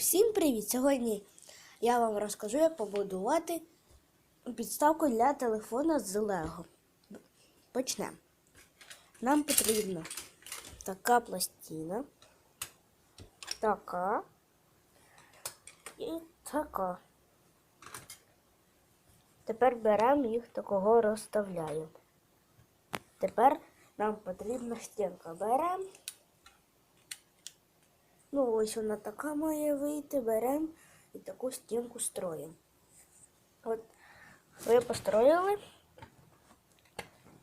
Всім привіт! Сьогодні я вам розкажу, як побудувати підставку для телефона з Лего. Почнемо. Нам потрібна така пластина, така і така. Тепер беремо їх такого розставляємо. Тепер нам потрібна стінка. Беремо. Ну, ось вона така має вийти, беремо і таку стінку строїмо. От ви построїли.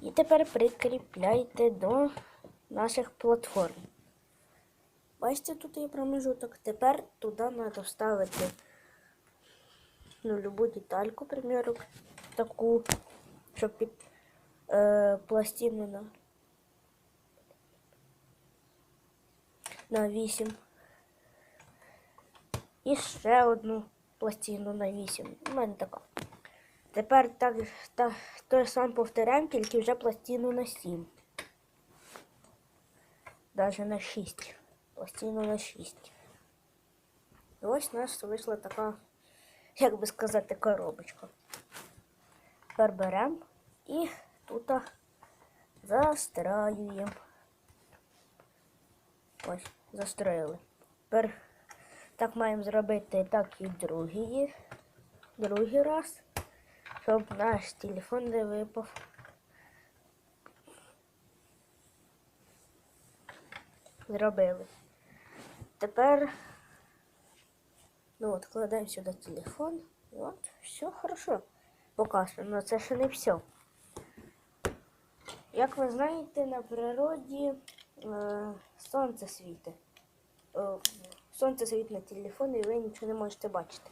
І тепер прикріпляйте до наших платформ. Бачите, тут є промежуток. Тепер туди треба вставити ну, любу детальку, к примеру, таку, щоб під е, пластину на, на 8. І ще одну пластину на 8. У мене така. Тепер так, так, той сам повторяємо, тільки вже пластину на 7. Даже на 6. Пластину на 6. І ось у нас вийшла така, як би сказати, коробочка. Тепер беремо і тут застраюємо. Ось, застроїли. Тепер так маємо зробити так і другий, другий раз, щоб наш телефон не випав. Зробили. Тепер ну от, кладемо сюди телефон. От, все хорошо. Поки але це ще не все. Як ви знаєте, на природі е, сонце світить. Сонце світить на телефон і ви нічого не можете бачити.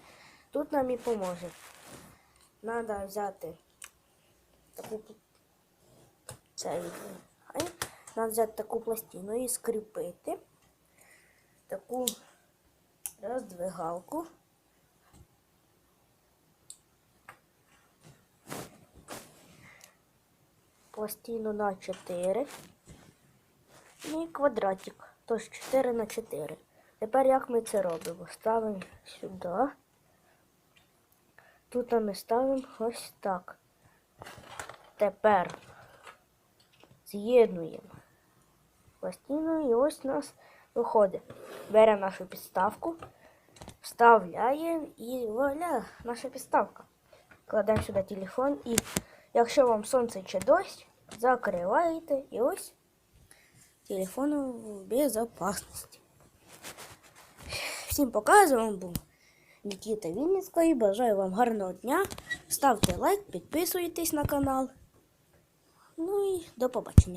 Тут нам і поможе. Треба взяти таку це. Треба взяти таку пластину і скріпити таку роздвигалку. Пластину на 4 і квадратик. Тож 4 на 4. Тепер як ми це робимо? Ставимо сюди. Тут ми ставимо ось так. Тепер з'єднуємо пластину і ось у нас виходить. Беремо нашу підставку, вставляємо і вуаля, наша підставка. Кладемо сюди телефон і якщо вам сонце чи дощ, закриваєте і ось телефон в безопасності. Всім пока, з був Нікіта Вінницької. Бажаю вам гарного дня. Ставте лайк, підписуйтесь на канал. Ну і до побачення.